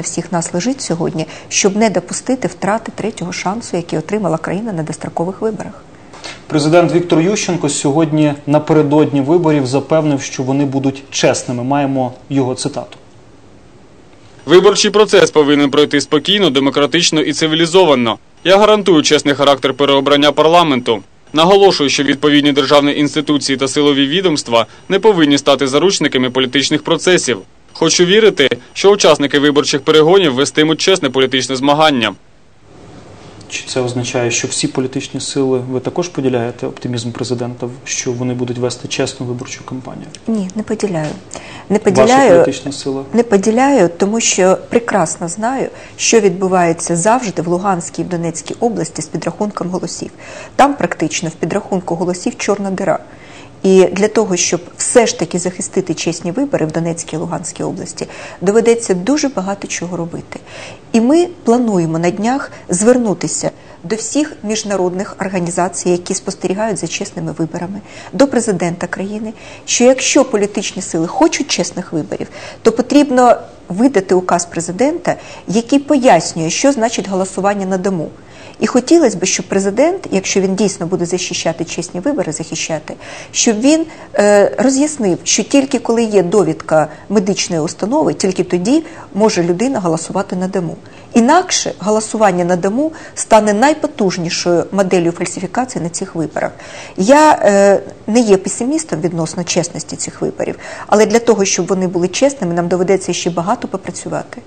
на всіх нас лежить сьогодні, щоб не допустити втрати третього шансу, який отримала країна на дострокових виборах. Президент Віктор Ющенко сьогодні напередодні виборів запевнив, що вони будуть чесними. Маємо його цитату. Виборчий процес повинен пройти спокійно, демократично і цивілізовано. Я гарантую чесний характер переобрання парламенту. Наголошую, що відповідні державні інституції та силові відомства не повинні стати заручниками політичних процесів. Хочу вірити, що учасники виборчих перегонів вестимуть чесне політичне змагання. Чи це означає, що всі політичні сили ви також поділяєте оптимізм президента, що вони будуть вести чесну виборчу кампанію? Ні, не поділяю. Не Ваша поділяю. політична сила? Не поділяю, тому що прекрасно знаю, що відбувається завжди в Луганській і в Донецькій області з підрахунком голосів. Там практично в підрахунку голосів чорна дира. І для того, щоб все ж таки захистити чесні вибори в Донецькій і Луганській області, доведеться дуже багато чого робити. І ми плануємо на днях звернутися до всіх міжнародних організацій, які спостерігають за чесними виборами, до президента країни, що якщо політичні сили хочуть чесних виборів, то потрібно видати указ президента, який пояснює, що значить голосування на дому. І хотілося б, щоб президент, якщо він дійсно буде захищати чесні вибори, захищати, щоб він е, роз'яснив, що тільки коли є довідка медичної установи, тільки тоді може людина голосувати на дому. Інакше голосування на дому стане найпотужнішою моделлю фальсифікації на цих виборах. Я е, не є песимістом відносно чесності цих виборів, але для того, щоб вони були чесними, нам доведеться ще багато попрацювати.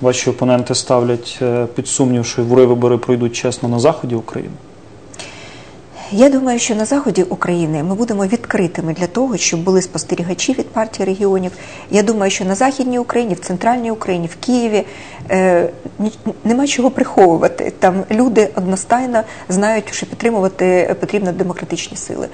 Ваші опоненти ставлять е, під сумнів, що вибори пройдуть чесно на заході України. Я думаю, що на заході України ми будемо відкритими для того, щоб були спостерігачі від партії регіонів. Я думаю, що на західній Україні, в центральній Україні, в Києві е, нема чого приховувати. Там люди одностайно знають, що підтримувати потрібно демократичні сили.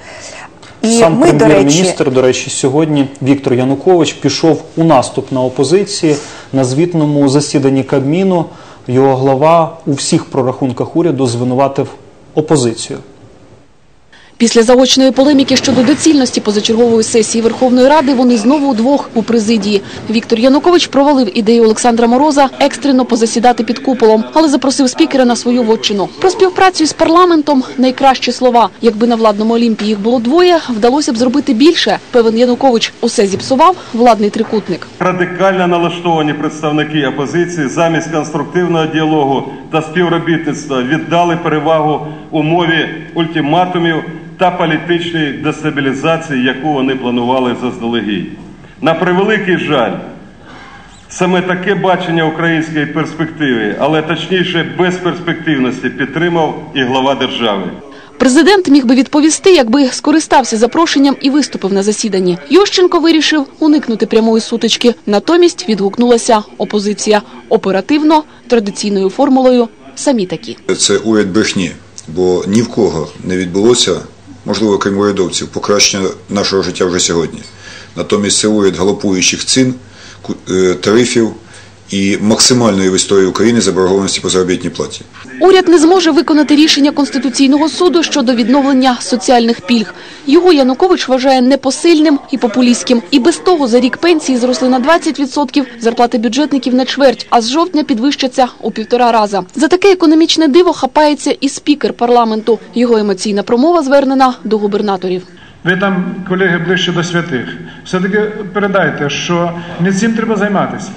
І Сам ми, до прем'єр-міністр, до речі, сьогодні Віктор Янукович пішов у наступ на опозиції на звітному засіданні Кабміну. Його глава у всіх прорахунках уряду звинуватив опозицію. Після заочної полеміки щодо доцільності позачергової сесії Верховної Ради вони знову удвох у президії. Віктор Янукович провалив ідею Олександра Мороза екстрено позасідати під куполом, але запросив спікера на свою вотчину. Про співпрацю з парламентом найкращі слова. Якби на владному Олімпі їх було двоє, вдалося б зробити більше. Певен Янукович усе зіпсував владний трикутник. Радикально налаштовані представники опозиції замість конструктивного діалогу та співробітництва віддали перевагу умові ультиматумів та політичної дестабілізації, яку вони планували заздалегідь. На превеликий жаль, саме таке бачення української перспективи, але точніше безперспективності, підтримав і глава держави. Президент міг би відповісти, якби скористався запрошенням і виступив на засіданні. Ющенко вирішив уникнути прямої сутички. Натомість відгукнулася опозиція оперативно, традиційною формулою самі такі. Це уряд брехні, бо ні в кого не відбулося, можливо, крім урядовців, покращення нашого життя вже сьогодні. Натомість це уряд галопуючих цін, е, тарифів і максимальної в історії України заборгованості по заробітній платі. Уряд не зможе виконати рішення Конституційного суду щодо відновлення соціальних пільг. Його Янукович вважає непосильним і популістським. І без того за рік пенсії зросли на 20%, зарплати бюджетників на чверть, а з жовтня підвищаться у півтора раза. За таке економічне диво хапається і спікер парламенту. Його емоційна промова звернена до губернаторів. Ви там, колеги, ближче до святих. Все-таки передайте, що не цим треба займатися.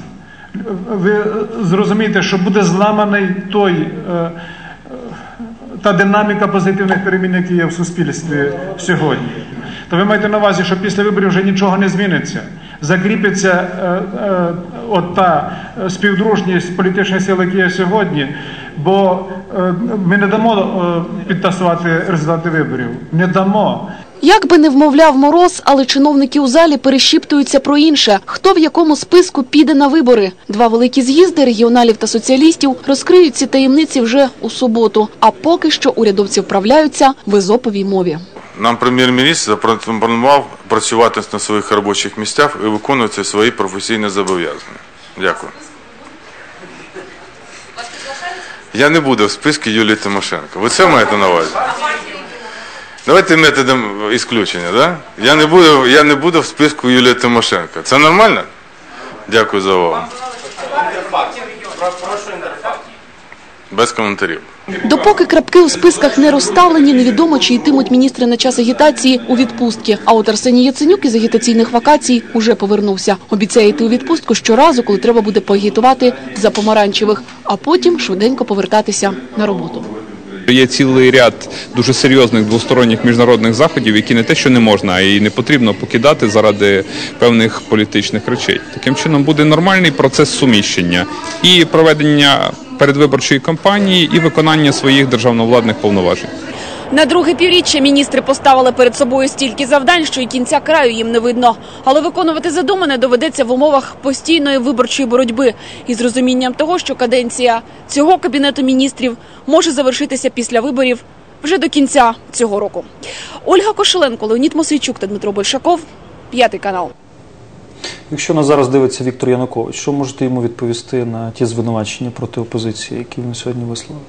Ви зрозумієте, що буде зламаний той, е, е, та динаміка позитивних перемін, які є в суспільстві сьогодні. То ви маєте на увазі, що після виборів вже нічого не зміниться. Закріпиться е, е, от та співдружність політичних сил, які є сьогодні, бо е, ми не дамо е, підтасувати результати виборів. Не дамо. Як би не вмовляв мороз, але чиновники у залі перешіптуються про інше. Хто в якому списку піде на вибори? Два великі з'їзди регіоналів та соціалістів розкриють ці таємниці вже у суботу. А поки що урядовці вправляються в езоповій мові. Нам прем'єр-міністр запропонував працювати на своїх робочих місцях і виконувати свої професійні зобов'язання. Дякую. Я не буду в списку Юлії Тимошенко. Ви це маєте на увазі? Давайте методом ісключення, да? Я не буду, я не буду в списку Юлії Тимошенко. Це нормально? Дякую за увагу. Без коментарів. Допоки крапки у списках не розставлені, невідомо, чи йтимуть міністри на час агітації у відпустки. А от Арсеній Яценюк із агітаційних вакацій уже повернувся. Обіцяє йти у відпустку щоразу, коли треба буде поагітувати за помаранчевих, а потім швиденько повертатися на роботу. Є цілий ряд дуже серйозних двосторонніх міжнародних заходів, які не те, що не можна, а і не потрібно покидати заради певних політичних речей. Таким чином буде нормальний процес суміщення і проведення передвиборчої кампанії, і виконання своїх державновладних повноважень. На друге півріччя міністри поставили перед собою стільки завдань, що й кінця краю їм не видно. Але виконувати задумане доведеться в умовах постійної виборчої боротьби із розумінням того, що каденція цього кабінету міністрів може завершитися після виборів вже до кінця цього року. Ольга Кошеленко, Леонід Мосейчук та Дмитро Большаков, п'ятий канал. Якщо нас зараз дивиться Віктор Янукович, що можете йому відповісти на ті звинувачення проти опозиції, які він сьогодні висловив?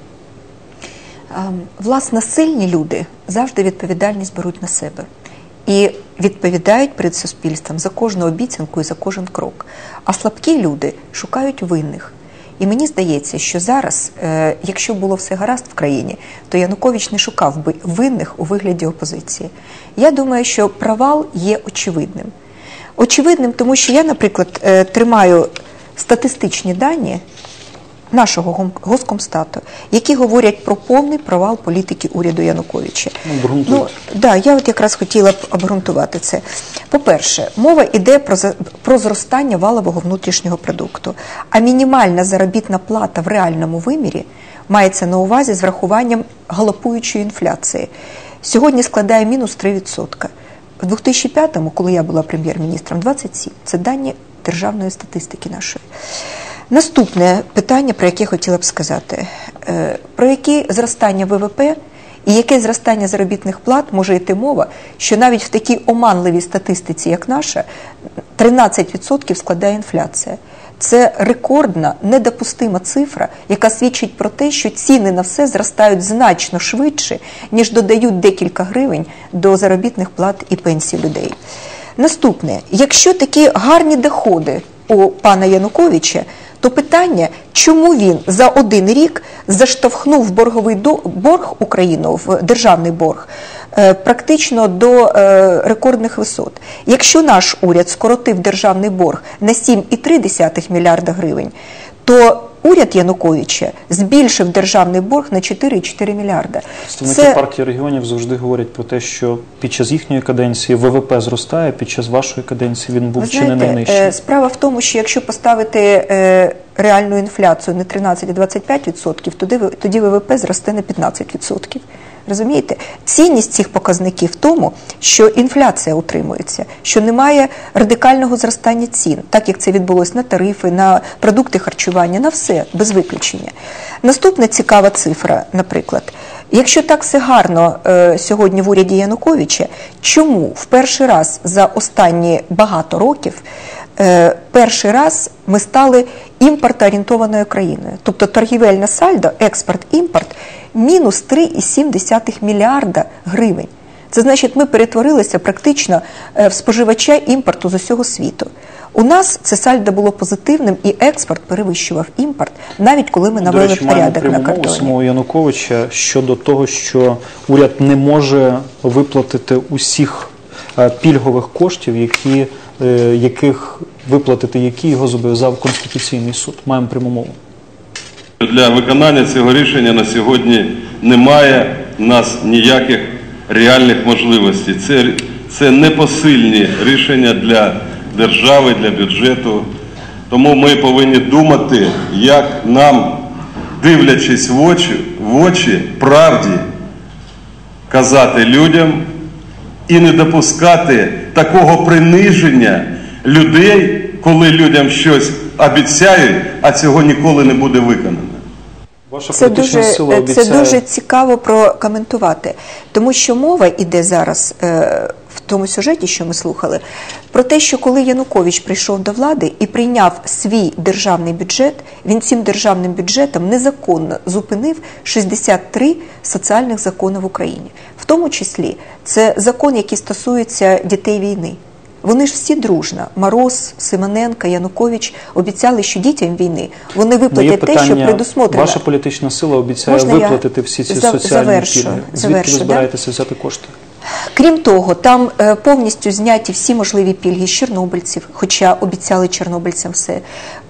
Ем, Власне, сильні люди завжди відповідальність беруть на себе і відповідають перед суспільством за кожну обіцянку і за кожен крок. А слабкі люди шукають винних. І мені здається, що зараз, е, якщо було все гаразд в країні, то Янукович не шукав би винних у вигляді опозиції. Я думаю, що провал є очевидним. Очевидним, тому що я, наприклад, е, тримаю статистичні дані нашого госкомстату, які говорять про повний провал політики уряду Януковича. Ну, да, я от якраз хотіла б обґрунтувати це. По-перше, мова йде про, за- про зростання валового внутрішнього продукту, а мінімальна заробітна плата в реальному вимірі мається на увазі з врахуванням галопуючої інфляції. Сьогодні складає мінус 3%. В 2005-му, коли я була прем'єр-міністром, 27. Це дані державної статистики нашої. Наступне питання, про яке хотіла б сказати, Е, про яке зростання ВВП і яке зростання заробітних плат може йти мова, що навіть в такій оманливій статистиці, як наша, 13% складає інфляція. Це рекордна, недопустима цифра, яка свідчить про те, що ціни на все зростають значно швидше, ніж додають декілька гривень до заробітних плат і пенсій людей. Наступне, якщо такі гарні доходи у пана Януковича, то питання, чому він за один рік заштовхнув борговий борг Україну в державний борг е, практично до е, рекордних висот. Якщо наш уряд скоротив державний борг на 7,3 мільярда гривень, то уряд Януковича збільшив державний борг на 4,4 мільярда. Представники партії регіонів завжди говорять про те, що під час їхньої каденції ВВП зростає, під час вашої каденції він був Ви чи не найнижчий. е, Справа в тому, що якщо поставити е, реальну інфляцію не 13, а 25%, тоді, тоді ВВП зросте на 15%. Розумієте? Цінність цих показників в тому, що інфляція утримується, що немає радикального зростання цін, так як це відбулося на тарифи, на продукти харчування, на все, без виключення. Наступна цікава цифра, наприклад. Якщо так все гарно е, сьогодні в уряді Януковича, чому в перший раз за останні багато років е, перший раз ми стали імпортоорієнтованою країною? Тобто торгівельне сальдо, експорт-імпорт мінус 3,7 мільярда гривень. Це значить, ми перетворилися практично е, в споживача імпорту з усього світу. У нас це сальдо було позитивним, і експорт перевищував імпорт, навіть коли ми До навели речі, порядок на кордоні. самого Януковича щодо того, що уряд не може виплатити усіх е, пільгових коштів, які, е, яких виплатити які його зобов'язав Конституційний суд. Маємо пряму мову. Для виконання цього рішення на сьогодні немає в нас ніяких реальних можливостей. Це, це непосильні рішення для держави, для бюджету. Тому ми повинні думати, як нам, дивлячись в очі, в очі правді, казати людям і не допускати такого приниження людей, коли людям щось обіцяють, а цього ніколи не буде виконано. Ваша Це дуже, сила це дуже цікаво прокоментувати, тому що мова йде зараз е, в тому сюжеті, що ми слухали, про те, що коли Янукович прийшов до влади і прийняв свій державний бюджет, він цим державним бюджетом незаконно зупинив 63 соціальних закони в Україні. В тому числі це закон, який стосується дітей війни. Вони ж всі дружно. Мороз, Симоненко, Янукович обіцяли, що дітям війни вони Моє виплатять те, що питання, предусмотрено. ваша політична сила обіцяє Можна я виплатити всі ці за- соціальні завершу? пільги. Звідки Завершу, ви да? збираєтеся взяти кошти? Крім того, там е, повністю зняті всі можливі пільги з чорнобильців, хоча обіцяли чорнобильцям все.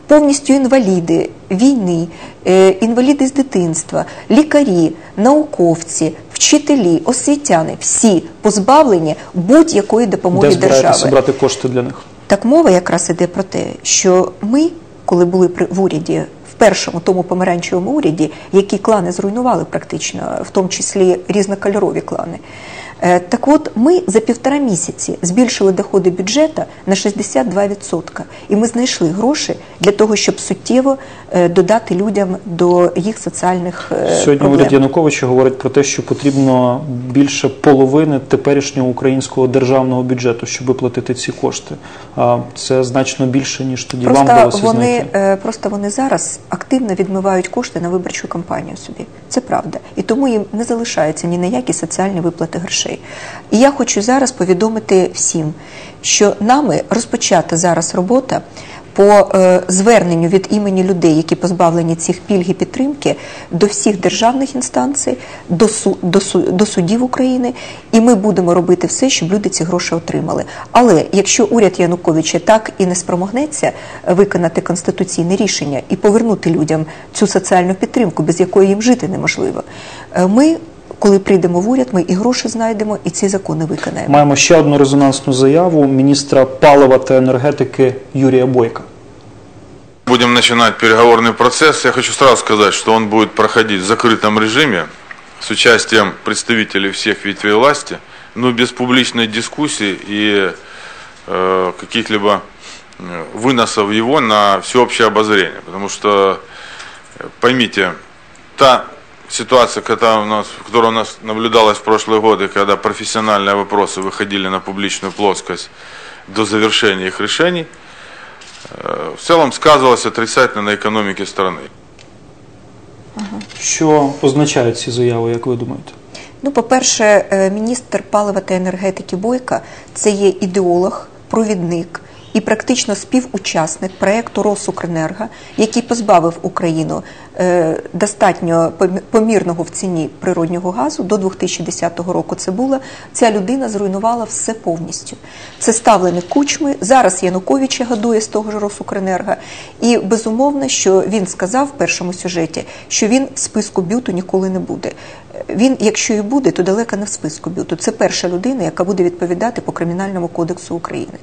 Повністю інваліди війни, е, інваліди з дитинства, лікарі, науковці, вчителі, освітяни всі позбавлені будь-якої допомоги Де держави. брати кошти для них? Так мова якраз іде про те, що ми, коли були при в уряді, в першому тому помаранчевому уряді, які клани зруйнували практично, в тому числі різнокольорові клани. Е, Так от ми за півтора місяці збільшили доходи бюджету на 62%. І ми знайшли гроші для того, щоб суттєво е, додати людям до їх соціальних е, Сьогодні уряд Януковича говорить про те, що потрібно більше половини теперішнього українського державного бюджету, щоб виплатити ці кошти. Це значно більше ніж тоді вам Просто вдалося вони, знайти. просто вони зараз активно відмивають кошти на виборчу кампанію собі. Це правда. І тому їм не залишається ні на які соціальні виплати грошей. І я хочу зараз повідомити всім, що нами розпочата зараз робота по е, зверненню від імені людей, які позбавлені цих пільг і підтримки, до всіх державних інстанцій, до, су, до, су- до судів України, і ми будемо робити все, щоб люди ці гроші отримали. Але якщо уряд Януковича так і не спромогнеться виконати конституційне рішення і повернути людям цю соціальну підтримку, без якої їм жити неможливо, е, ми Коли прийдемо в уряд, ми і гроші знайдемо, і ці закони виконаємо. Маємо ще одну резонансну заяву міністра палива та енергетики Юрія Бойка. Будем начинать переговорный процесс. Я хочу сразу сказать, что он будет проходить в закрытом режиме с участием представителей всех ветвей власти, но без публичной дискуссии и э, каких-либо э, выносов его на всеобщее обозрение. Потому что, э, поймите, та ситуация, которая у нас, которая у нас наблюдалась в прошлые годы, когда профессиональные вопросы выходили на публичную плоскость до завершения их решений, э, в целом сказывалось отрицательно на экономике страны. Що означають ці заяви, як ви думаєте? Ну, по-перше, е, міністр палива та енергетики Бойка це є ідеолог, провідник і практично співучасник проєкту Росукренерго, який позбавив Україну е, достатньо помі- помірного в ціні природнього газу до 2010 року. Це було ця людина зруйнувала все повністю. Це ставленик кучми. Зараз Януковича годує з того ж Росукренерго. І безумовно, що він сказав в першому сюжеті, що він в списку бюту ніколи не буде. Він, якщо і буде, то далеко не в списку бюту. Це перша людина, яка буде відповідати по кримінальному кодексу України.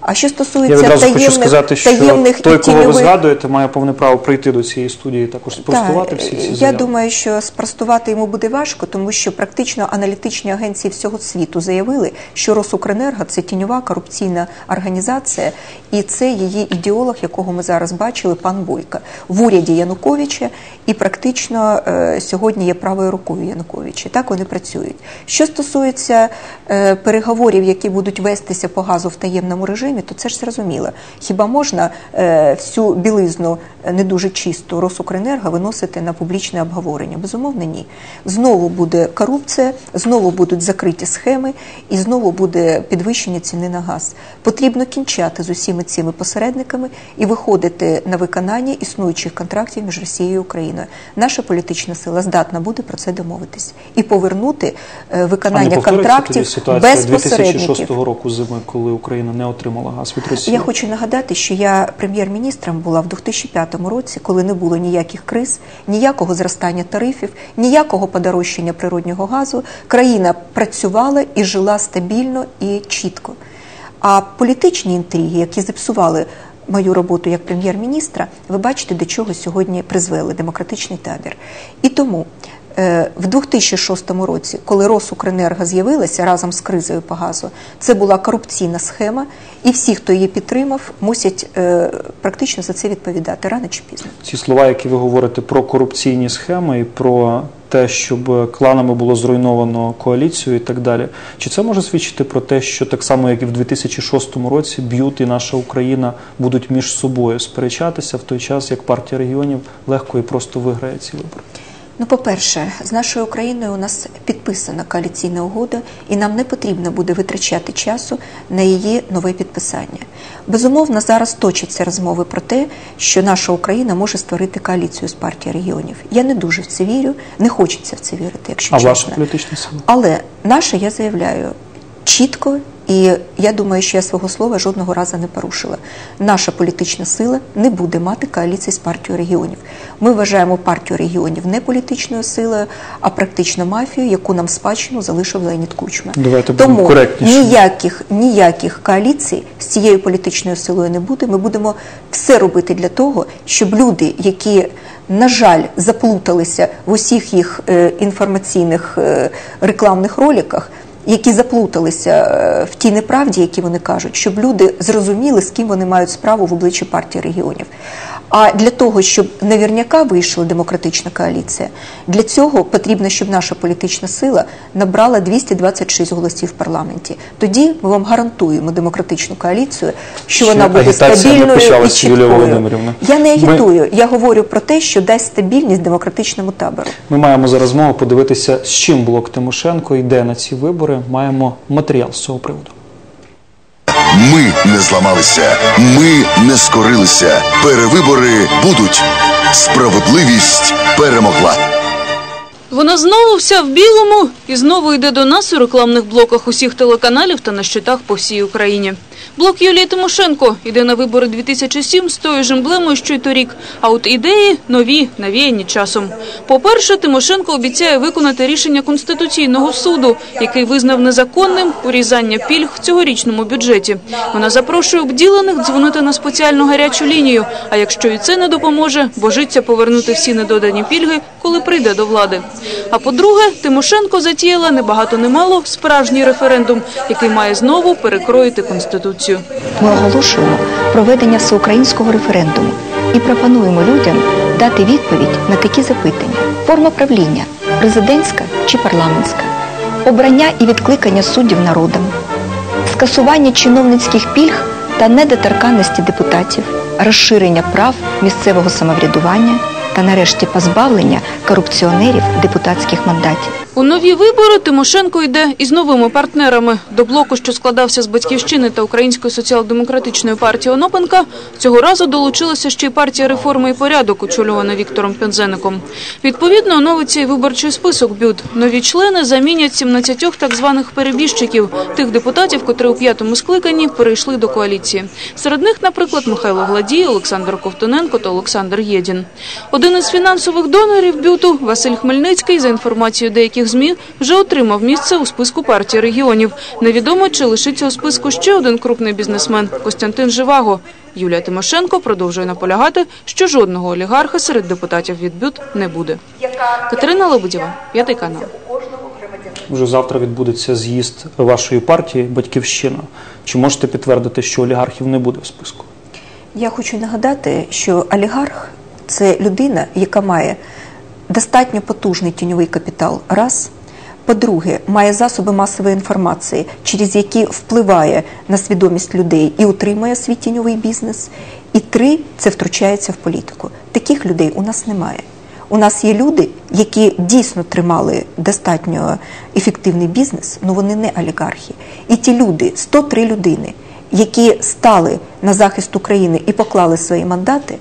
А що стосується відразу таємних, хочу сказати, що таємних той, і кого ви згадуєте, має повне право прийти до цієї студії і також спростувати Так, всі ці Я думаю, що спростувати йому буде важко, тому що практично аналітичні агенції всього світу заявили, що Росукренерго це тіньова корупційна організація, і це її ідеолог, якого ми зараз бачили, пан Бойка в уряді Януковича, і практично е, сьогодні є правою рукою Януковича. Так вони працюють. Що стосується е, переговорів, які будуть вестися по газу в таємному режимі, то це ж зрозуміло. Хіба можна е, всю білизну е, не дуже чисту Росукренерго виносити на публічне обговорення? Безумовно, ні. Знову буде корупція, знову будуть закриті схеми, і знову буде підвищення ціни на газ. Потрібно кінчати з усіма цими посередниками і виходити на виконання існуючих контрактів між Росією і Україною. Наша політична сила здатна буде про це домовитись і повернути е, А не виконання тоді контрактів ситуація без 2006 року зими, коли Україна не отримала газ від Росії? Я хочу нагадати, що я прем'єр-міністром була в 2005 році, коли не було ніяких криз, ніякого зростання тарифів, ніякого подорожчання природнього газу. Країна працювала і жила стабільно і чітко. А політичні інтриги, які зіпсували мою роботу як прем'єр-міністра, ви бачите, до чого сьогодні призвели демократичний табір. І тому в 2006 році, коли Росукренерго з'явилася разом з кризою по газу, це була корупційна схема, і всі, хто її підтримав, мусять е, практично за це відповідати рано чи пізно. Ці слова, які ви говорите про корупційні схеми і про те, щоб кланами було зруйновано коаліцію і так далі. Чи це може свідчити про те, що так само, як і в 2006 році, б'ют і наша Україна будуть між собою сперечатися в той час, як партія регіонів легко і просто виграє ці вибори? Ну, по-перше, з нашою Україною у нас підписана коаліційна угода, і нам не потрібно буде витрачати часу на її нове підписання. Безумовно, зараз точаться розмови про те, що наша Україна може створити коаліцію з партії регіонів. Я не дуже в це вірю, не хочеться в це вірити, якщо А чесно. ваша політична сила? Але наше я заявляю чітко, і я думаю, що я свого слова жодного разу не порушила. Наша політична сила не буде мати коаліції з партією регіонів. Ми вважаємо партію регіонів не політичною силою, а практично мафією, яку нам спадщину залишив Леонід Кучма. Давайте Тому коректніше. ніяких ніяких коаліцій з цією політичною силою не буде. Ми будемо все робити для того, щоб люди, які на жаль, заплуталися в усіх їх е, інформаційних е, рекламних роликах, які заплуталися е, в тій неправді, які вони кажуть, щоб люди зрозуміли, з ким вони мають справу в обличчі партії регіонів. А для того, щоб наверняка вийшла демократична коаліція, для цього потрібно, щоб наша політична сила набрала 226 голосів в парламенті. Тоді ми вам гарантуємо демократичну коаліцію, що Ще вона буде стабільною і чіткою. Я не Ми- агітую, я говорю про те, що дасть стабільність демократичному табору. Ми маємо зараз змогу подивитися, з чим блок Тимошенко йде на ці вибори. Маємо матеріал з цього приводу. Ми не зламалися, ми не скорилися. Перевибори будуть. Справедливість перемогла. Вона знову вся в білому і знову йде до нас у рекламних блоках усіх телеканалів та на щитах по всій Україні. Блок Юлії Тимошенко йде на вибори 2007 з тою ж емблемою, що й торік. А от ідеї нові, навіяні часом. По-перше, Тимошенко обіцяє виконати рішення Конституційного суду, який визнав незаконним урізання пільг в цьогорічному бюджеті. Вона запрошує обділених дзвонити на спеціальну гарячу лінію. А якщо і це не допоможе, божиться повернути всі недодані пільги, коли прийде до влади. А по-друге, Тимошенко затіяла не багато не мало справжній референдум, який має знову перекроїти конституцію. Ми оголошуємо проведення всеукраїнського референдуму і пропонуємо людям дати відповідь на такі запитання: форма правління президентська чи парламентська, обрання і відкликання суддів народом, скасування чиновницьких пільг та недоторканності депутатів, розширення прав місцевого самоврядування та нарешті позбавлення корупціонерів депутатських мандатів. У нові вибори Тимошенко йде із новими партнерами. До блоку, що складався з батьківщини та Української соціал-демократичної партії Онопенка, цього разу долучилася ще й партія реформи і порядок, очолювана Віктором Пензеником. Відповідно, оновиться і виборчий список БЮД. Нові члени замінять 17 так званих перебіжчиків, тих депутатів, котрі у п'ятому скликанні перейшли до коаліції. Серед них, наприклад, Михайло Гладій, Олександр Ковтоненко та Олександр Єдін. Один із фінансових донорів бюту Василь Хмельницький, за інформацією деяких ЗМІ, вже отримав місце у списку партії регіонів. Невідомо, чи лишиться у списку ще один крупний бізнесмен Костянтин Живаго. Юлія Тимошенко продовжує наполягати, що жодного олігарха серед депутатів від бют не буде. Катерина Лебедєва, п'ятий канал. Вже завтра відбудеться з'їзд вашої партії Батьківщина. Чи можете підтвердити, що олігархів не буде в списку? Я хочу нагадати, що олігарх це людина, яка має достатньо потужний тіньовий капітал. Раз. По-друге, має засоби масової інформації, через які впливає на свідомість людей і утримує свій тіньовий бізнес. І три це втручається в політику. Таких людей у нас немає. У нас є люди, які дійсно тримали достатньо ефективний бізнес, але вони не олігархи. І ті люди, 103 людини, які стали на захист України і поклали свої мандати.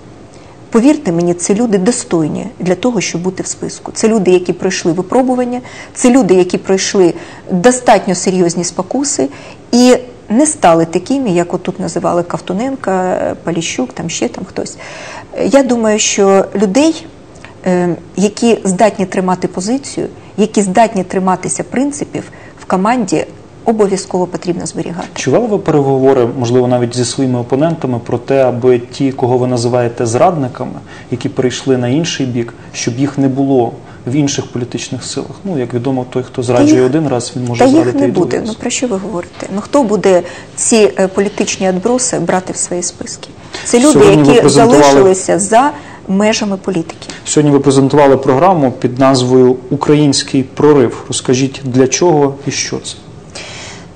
Повірте мені, це люди достойні для того, щоб бути в списку. Це люди, які пройшли випробування, це люди, які пройшли достатньо серйозні спокуси і не стали такими, як отут називали Ковтуненка, Поліщук, там ще там хтось. Я думаю, що людей, е, які здатні тримати позицію, які здатні триматися принципів в команді, обов'язково потрібно зберігати. Чи вели ви переговори, можливо, навіть зі своїми опонентами про те, аби ті, кого ви називаєте зрадниками, які перейшли на інший бік, щоб їх не було в інших політичних силах? Ну, як відомо, той, хто зраджує їх- один раз, він може Та їх не і буде. Ну про що ви говорите? Ну хто буде ці е, політичні відброси брати в свої списки? Це люди, Сьогодні які презентували- залишилися за межами політики. Сьогодні ви презентували програму під назвою Український прорив. Розкажіть для чого і що це?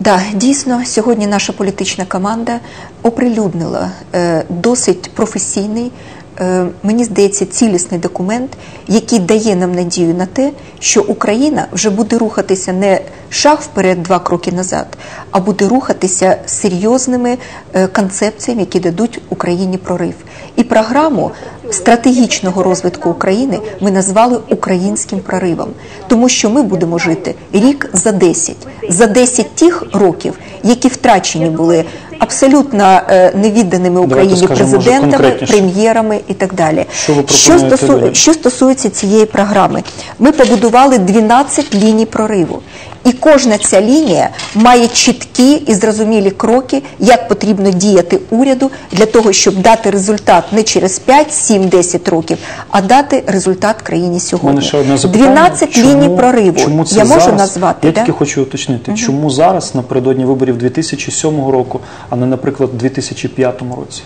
Да, дійсно, сьогодні наша політична команда оприлюднила е, досить професійний е, мені здається, цілісний документ, який дає нам надію на те, що Україна вже буде рухатися не шаг вперед, два кроки назад, а буде рухатися серйозними е, концепціями, які дадуть Україні прорив. І програму стратегічного розвитку України ми назвали українським проривом, тому що ми будемо жити рік за 10, за 10 тих років, які втрачені були абсолютно е, невідданими Україні скажемо, президентами, прем'єрами і так далі. Що ви що, стосу... що стосується цієї програми, ми побудували 12 ліній прориву. І кожна ця лінія має чіткі і зрозумілі кроки, як потрібно діяти уряду для того, щоб дати результат не через 5, 7, 10 років, а дати результат країні сьогодні. ще одне 12 Чому- ліній прориву. Чому це Я можу зараз? назвати, Я да? тільки хочу уточнити, чому зараз напередодні виборів 2007 року, а не, наприклад, у 2005 році?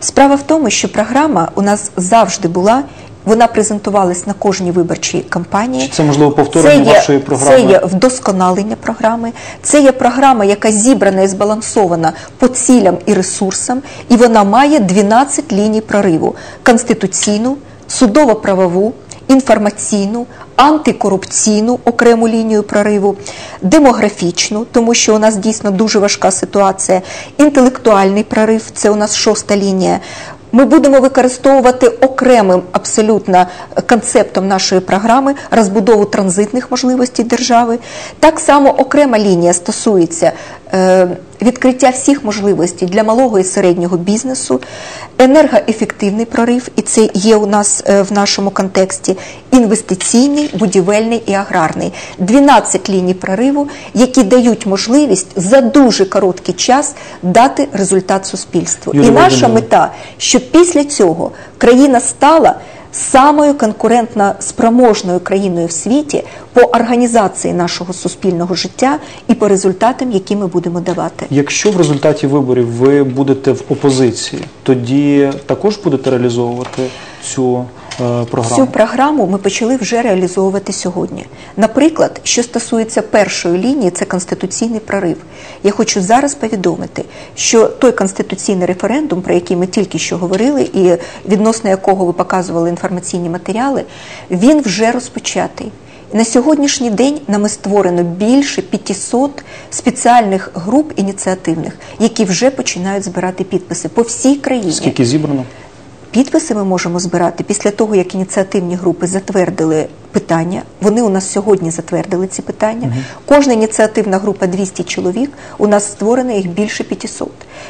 Справа в тому, що програма у нас завжди була. Вона презентувалась на кожній виборчій кампанії. Чи це, можливо, повторення Це є- вашої програми? Це є вдосконалення програми. Це є програма, яка зібрана і збалансована по цілям і ресурсам, і вона має 12 ліній прориву: конституційну, судово-правову, інформаційну, антикорупційну окрему лінію прориву, демографічну, тому що у нас дійсно дуже важка ситуація, інтелектуальний прорив це у нас шоста лінія. Ми будемо використовувати окремим абсолютно концептом нашої програми розбудову транзитних можливостей держави. Так само окрема лінія стосується відкриття всіх можливостей для малого і середнього бізнесу, енергоефективний прорив, і це є у нас е, в нашому контексті, інвестиційний, будівельний і аграрний. 12 ліній прориву, які дають можливість за дуже короткий час дати результат суспільству. І наша мета, щоб після цього країна стала самою конкурентно спроможною країною в світі по організації нашого суспільного життя і по результатам, які ми будемо давати. Якщо в результаті виборів ви будете в опозиції, тоді також будете реалізовувати цю програму? Цю програму ми почали вже реалізовувати сьогодні. Наприклад, що стосується першої лінії, це конституційний прорив. Я хочу зараз повідомити, що той конституційний референдум, про який ми тільки що говорили, і відносно якого ви показували інформаційні матеріали, він вже розпочатий. На сьогоднішній день нами створено більше 500 спеціальних груп ініціативних, які вже починають збирати підписи по всій країні. Скільки зібрано? Підписи ми можемо збирати після того, як ініціативні групи затвердили питання. Вони у нас сьогодні затвердили ці питання. Кожна ініціативна група 200 чоловік. У нас створено їх більше 500.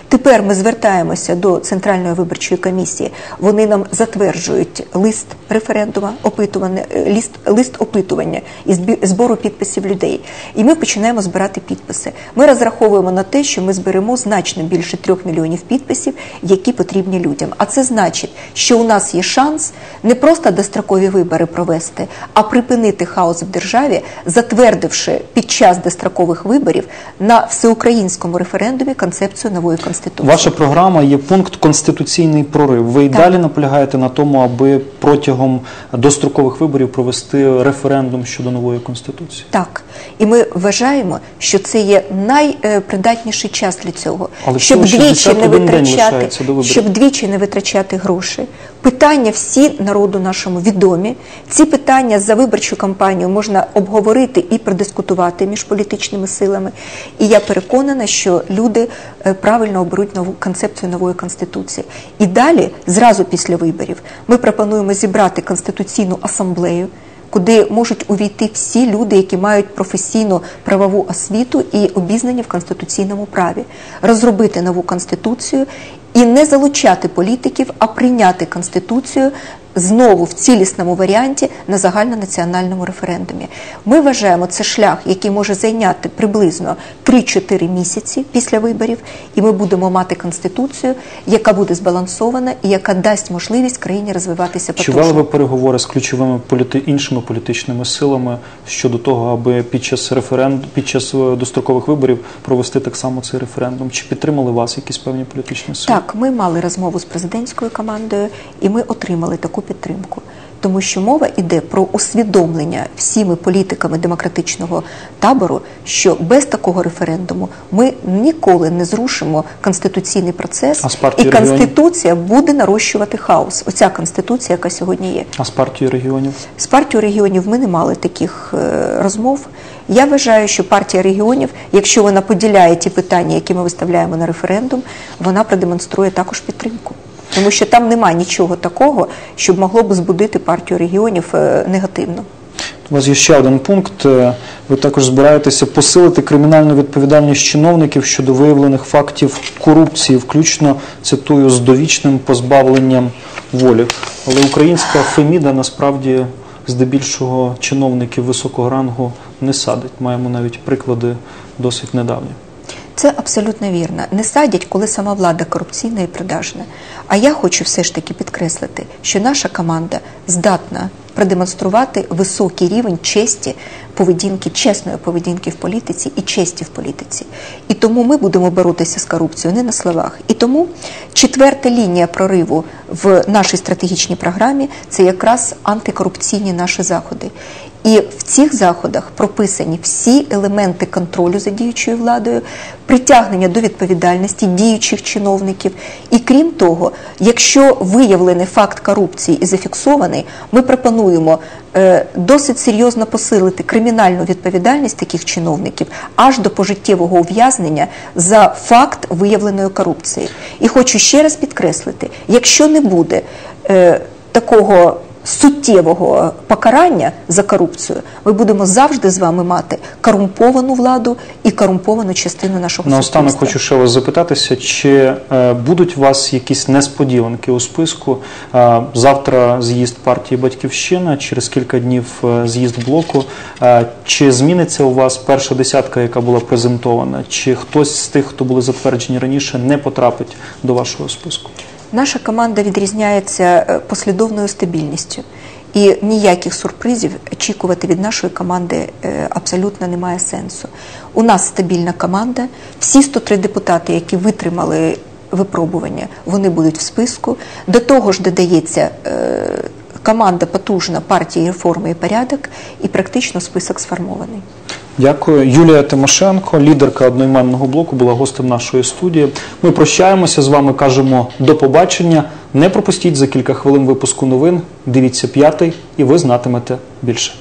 Тепер ми звертаємося до Центральної виборчої комісії. Вони нам затверджують лист референдума, опитування, е, лист, лист опитування і збору підписів людей. І ми починаємо збирати підписи. Ми розраховуємо на те, що ми зберемо значно більше трьох мільйонів підписів, які потрібні людям. А це значить, що у нас є шанс не просто дострокові вибори провести, а припинити хаос в державі, затвердивши під час дострокових виборів на всеукраїнському референдумі концепцію нової конституції. Ваша програма є пункт конституційний прорив. Ви й далі наполягаєте на тому, аби протягом дострокових виборів провести референдум щодо нової конституції. Так, і ми вважаємо, що це є найпридатніший час для цього, Але щоб двічі не витрачати, до виборів. щоб двічі не витрачати гроші. Питання всі народу нашому відомі. Ці питання за виборчу кампанію можна обговорити і продискутувати між політичними силами. І я переконана, що люди е, правильно оберуть нову концепцію нової конституції. І далі, зразу після виборів, ми пропонуємо зібрати конституційну асамблею куди можуть увійти всі люди, які мають професійну правову освіту і обізнані в конституційному праві, розробити нову конституцію і не залучати політиків, а прийняти конституцію знову в цілісному варіанті на загальнонаціональному референдумі. Ми вважаємо це шлях, який може зайняти приблизно 3-4 місяці після виборів, і ми будемо мати конституцію, яка буде збалансована і яка дасть можливість країні розвиватися Чи потужно. вели ви переговори з ключовими політи... іншими політичними силами щодо того, аби під час референдум, під час е, дострокових виборів провести так само цей референдум? Чи підтримали вас якісь певні політичні сили? Так, ми мали розмову з президентською командою, і ми отримали таку підтримку. тому що мова йде про усвідомлення всіми політиками демократичного табору, що без такого референдуму ми ніколи не зрушимо конституційний процес, і партії регіонів? конституція буде нарощувати хаос. Оця конституція, яка сьогодні є. А з партією регіонів? З партією регіонів ми не мали таких е, розмов. Я вважаю, що партія регіонів, якщо вона поділяє ті питання, які ми виставляємо на референдум, вона продемонструє також підтримку. Тому що там немає нічого такого, щоб могло б збудити партію регіонів е, негативно. У вас є ще один пункт. Е, Ви також збираєтеся посилити кримінальну відповідальність чиновників щодо виявлених фактів корупції, включно цитую з довічним позбавленням волі. Але українська Феміда насправді здебільшого чиновників високого рангу не садить. Маємо навіть приклади досить недавні. Це абсолютно вірно. Не садять, коли сама влада корупційна і продажна. А я хочу все ж таки підкреслити, що наша команда здатна продемонструвати високий рівень честі поведінки, чесної поведінки в політиці і честі в політиці. І тому ми будемо боротися з корупцією не на словах. І тому четверта лінія прориву в нашій стратегічній програмі це якраз антикорупційні наші заходи. І в цих заходах прописані всі елементи контролю за діючою владою, притягнення до відповідальності діючих чиновників. І крім того, якщо виявлений факт корупції і зафіксований, ми пропонуємо е, досить серйозно посилити кримінальну відповідальність таких чиновників аж до пожиттєвого ув'язнення за факт виявленої корупції. І хочу ще раз підкреслити: якщо не буде е, такого суттєвого покарання за корупцію, ми будемо завжди з вами мати корумповану владу і корумповану частину нашого Наостанок суспільства. хочу ще вас запитатися, чи е, будуть у вас якісь несподіванки у списку? Е, завтра з'їзд партії Батьківщина, через кілька днів е, з'їзд блоку. Чи зміниться у вас перша десятка, яка була презентована? Чи хтось з тих, хто були затверджені раніше, не потрапить до вашого списку? Наша команда відрізняється е, послідовною стабільністю. І ніяких сюрпризів очікувати від нашої команди е, абсолютно немає сенсу. У нас стабільна команда. Всі 103 депутати, які витримали випробування, вони будуть в списку. До того ж додається е, команда потужна партії реформи і порядок, і практично список сформований. Дякую, Юлія Тимошенко, лідерка одноіменного блоку, була гостем нашої студії. Ми прощаємося з вами. Кажемо до побачення. Не пропустіть за кілька хвилин випуску новин. Дивіться п'ятий, і ви знатимете більше.